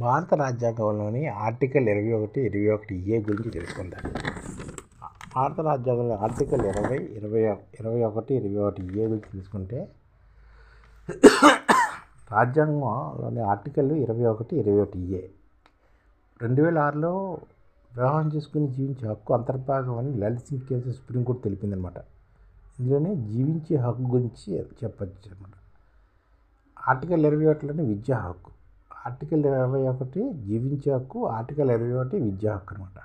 భారత రాజ్యాంగంలోని ఆర్టికల్ ఇరవై ఒకటి ఇరవై ఒకటి ఏ గురించి తెలుసుకుందాం? భారత రాజ్యాంగంలో ఆర్టికల్ ఇరవై ఇరవై ఇరవై ఒకటి ఇరవై ఒకటి ఏ గురించి తెలుసుకుంటే రాజ్యాంగంలోని ఆర్టికల్ ఇరవై ఒకటి ఇరవై ఒకటి ఏ. రెండు వేల ఆరులో వివాహం చేసుకుని జీవించే హక్కు అంతర్భాగం అని Lalit Singh case supreme court తెలిపిందనమాట ఇందులోనే జీవించే హక్కు గురించి చెప్పచ్చు అనమాట ఆర్టికల్ ఇరవై ఒకటిలోని విద్యా హక్కు. ఆర్టికల్ ఇరవై ఒకటి జీవించే హక్కు ఆర్టికల్ ఇరవై ఒకటి విద్యా హక్కు అనమాట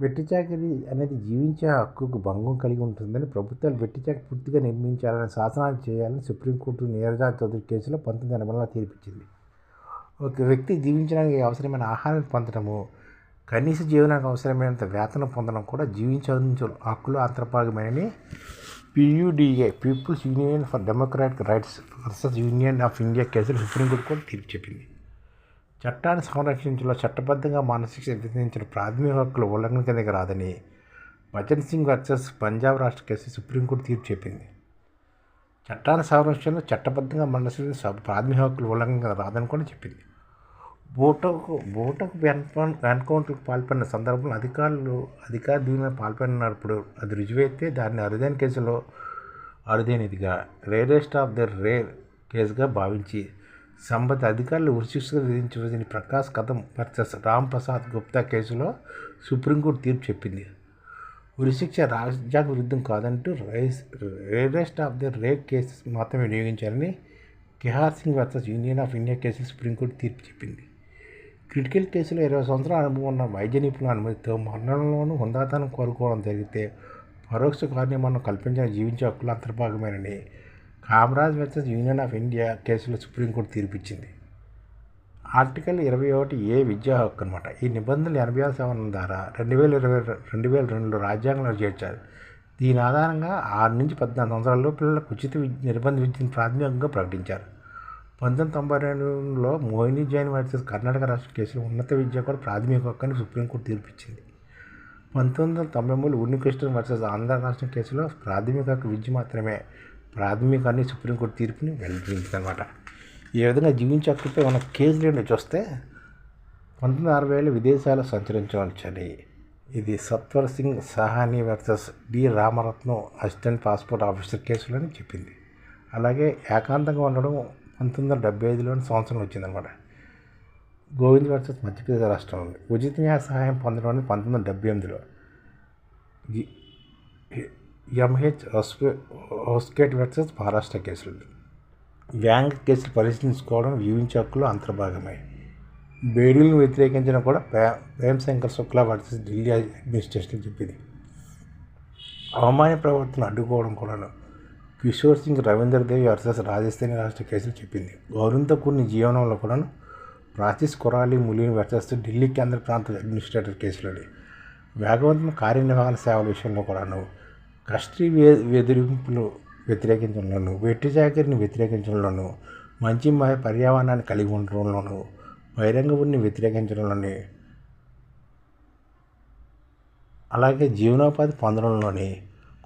వెట్టిచాకిరి అనేది జీవించే హక్కుకు భంగం కలిగి ఉంటుందని ప్రభుత్వాలు వెట్టిచాకి పూర్తిగా నిర్మించాలని శాసనాలు చేయాలని సుప్రీంకోర్టు నీరజా చౌదరి కేసులో పంతొమ్మిది ఎనభైలో తీర్పిచ్చింది. ఒక వ్యక్తి జీవించడానికి అవసరమైన ఆహారం పొందడము కనీస జీవనానికి అవసరమైనంత వేతనం పొందడం కూడా జీవించే హక్కులు అంతర్భాగమైనని పియుడిఏ people's union for democratic rights versus union of India కేసులు సుప్రీంకోర్టు కూడా తీర్పు చెప్పింది. చట్టాన్ని సంరక్షించడంలో చట్టబద్ధంగా మానసిక విధించిన ప్రాథమిక హక్కుల ఉల్లంఘన కిందకి రాదని భజన్ సింగ్ వర్సెస్ పంజాబ్ రాష్ట్ర కేసు సుప్రీంకోర్టు తీర్పు చెప్పింది. చట్టాన్ని సంరక్షణలో చట్టబద్ధంగా మనసు ప్రాథమిక హక్కుల ఉల్లంఘన రాదని కూడా చెప్పింది. బోటకు బోటకు ఎన్కౌంటర్కు పాల్పడిన సందర్భంలో అధికారులు అధికార దీనిలో పాల్పడినప్పుడు అది రుజువైతే దాన్ని అరుదైన కేసులో అరుదైనదిగా రేరెస్ట్ ఆఫ్ ద రేర్ కేసుగా భావించి సంబంధిత అధికారులు ఉరిశిక్ష విధించవలసిన ప్రకాష్ కథం వర్సెస్ రామ్ ప్రసాద్ గుప్తా కేసులో సుప్రీంకోర్టు తీర్పు చెప్పింది. ఉరిశిక్ష రాజ్యాంగ విరుద్ధం కాదంటూ rice rarest of the rare cases మాత్రమే వినియోగించాలని Kehar Singh versus union of India కేసులు సుప్రీంకోర్టు తీర్పు చెప్పింది. క్రిటికల్ కేసులో ఇరవై సంవత్సరాల అనుభవం ఉన్న వైద్య నిపుణుల అనుమతితో మరణంలోనూ హుందాతనం కోరుకోవడం జరిగితే పరోక్ష కార్యమరణం కల్పించిన జీవించే హక్కుల అంతర్భాగమేనని Kamaraj versus union of India కేసులో సుప్రీంకోర్టు తీర్పిచ్చింది. ఆర్టికల్ ఇరవై ఒకటి ఏ విద్యా హక్కు అనమాట ఈ నిబంధనలు ఎనభై ఆరు సవరణ ద్వారా రెండు వేల ఇరవై రెండు వేల రెండులో రాజ్యాంగంలో చేర్చారు. దీని ఆధారంగా ఆరు నుంచి పద్నాలుగు సంవత్సరాల పిల్లలకు ఉచిత విద్య నిర్బంధ విద్యను ప్రాథమికంగా ప్రకటించారు. పంతొమ్మిది తొంభై రెండులో మోహిని జైన్ వర్సెస్ కర్ణాటక రాష్ట్ర కేసులో ఉన్నత విద్య కూడా ప్రాథమిక హక్కు సుప్రీంకోర్టు తీర్పిచ్చింది. పంతొమ్మిది వందల తొంభై మూడు ఉన్నికృష్ణ వర్సెస్ ఆంధ్ర రాష్ట్ర కేసులో ప్రాథమిక హక్కు విద్య మాత్రమే ప్రాథమికాన్ని సుప్రీంకోర్టు తీర్పుని వెల్లడించింది అనమాట ఈ విధంగా జీవించే హక్కుపై ఉన్న కేసులు చూస్తే పంతొమ్మిది అరవై ఏళ్ళు విదేశాలు సంచరించవచ్చని ఇది Satwant Singh Sawhney versus D Ramarathnam assistant passport officer కేసులని చెప్పింది. అలాగే ఏకాంతంగా ఉండడం పంతొమ్మిది వందల డెబ్బై ఐదులోని సంవత్సరం వచ్చిందనమాట. గోవింద్ వర్సెస్ మధ్యప్రదేశ్ రాష్ట్రంలో ఉచిత న్యాయ సహాయం పొందడం అనేది పంతొమ్మిది వందల డెబ్బై ఎనిమిదిలో ఎంహెచ్ హోస్కేట్ వర్సెస్ మహారాష్ట్ర కేసులు వ్యాంగ్ కేసులు పరిశీలించుకోవడం జీవించే హక్కులు అంతర్భాగమై. బేడీలను వ్యతిరేకించడం కూడా ప్రేమ్ శంకర్ శుక్లా వర్సెస్ ఢిల్లీ అడ్మినిస్ట్రేషన్ చెప్పింది. అవమాన ప్రవర్తన అడ్డుకోవడం కూడాను కిషోర్ సింగ్ రవీందర్ దేవి వర్సెస్ రాజస్థానీ రాష్ట్ర కేసులు చెప్పింది. గౌరవంతో కూడిన జీవనంలో కూడాను ప్రాచీస్ కొరాలి ములీన్ వర్సెస్ ఢిల్లీ కేంద్ర ప్రాంత అడ్మినిస్ట్రేటర్ కేసులని వేగవంతం కార్యనిర్వహణ సేవల విషయంలో కూడాను కస్టడీ వెదిరింపులు వ్యతిరేకించడంలోను వెట్టి చాకరిని వ్యతిరేకించడంలోను మంచి పర్యావరణాన్ని కలిగి ఉండడంలోను బహిరంగ ఉన్ని వ్యతిరేకించడంలోని అలాగే జీవనోపాధి పొందడంలోని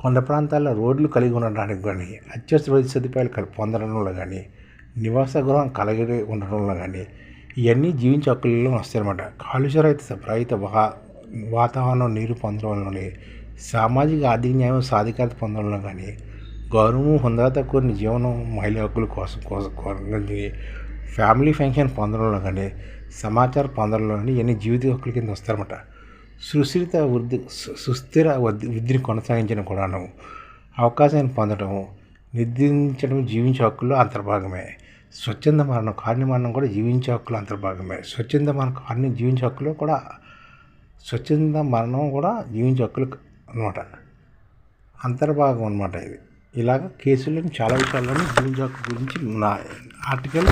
కొండ ప్రాంతాల్లో రోడ్లు కలిగి ఉండడానికి కానీ అత్యవసర వైద్య సదుపాయాలు పొందడంలో కానీ నివాస గృహం కలిగి ఉండడంలో కానీ ఇవన్నీ జీవించే హక్కులలో వస్తాయన్నమాట. కాలుష్య రహిత రహిత వాతావరణం నీరు పొందడంలోనే సామాజిక ఆర్థిక న్యాయం సాధికారత పొందడంలో కానీ గౌరవం హుందాత కొన్ని జీవనం మహిళ హక్కుల కోసం కోసం ఫ్యామిలీ ఫంక్షన్ పొందడంలో కానీ సమాచారం పొందడంలో కానీ ఇవన్నీ జీవిత హక్కుల కింద వస్తారన్నమాట సుస్థిరత వృద్ధి సుస్థిర వృద్ధిని కొనసాగించడం కూడాను అవకాశాన్ని పొందడం నిర్దించడం జీవించే హక్కుల్లో అంతర్భాగమే. స్వచ్ఛంద మరణం కారుణ్య మరణం కూడా జీవించే హక్కులు అంతర్భాగమే. స్వచ్ఛంద మరణం కారుణ్య జీవించే హక్కులో కూడా స్వచ్ఛంద మరణం కూడా జీవించే హక్కులు అనమాట అంతర్భాగం అనమాట ఇది. ఇలాగ కేసులను చాలా విషయాల్లోనే జీవించే హక్కు గురించి నా ఆర్టికల్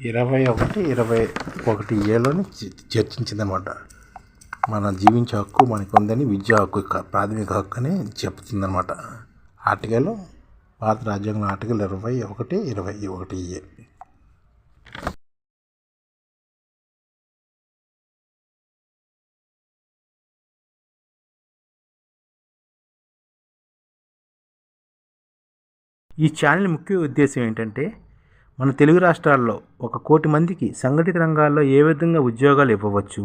ఇరవై ఒకటి ఇరవై ఒకటి ఏలోని చర్చించిందన్నమాట. మన జీవించే హక్కు మనకు ఉందని విద్యా హక్కు ప్రాథమిక హక్కు అని చెప్తుందనమాట ఆర్టికల్ భారత రాజ్యాంగం ఆర్టికల్ ఇరవై ఒకటి ఇరవై ఒకటి ఏ. ఈ ఛానల్ ముఖ్య ఉద్దేశం ఏంటంటే మన తెలుగు రాష్ట్రాల్లో ఒక కోటి మందికి సంఘటిత రంగాల్లో ఏ విధంగా ఉద్యోగాలు ఇవ్వవచ్చు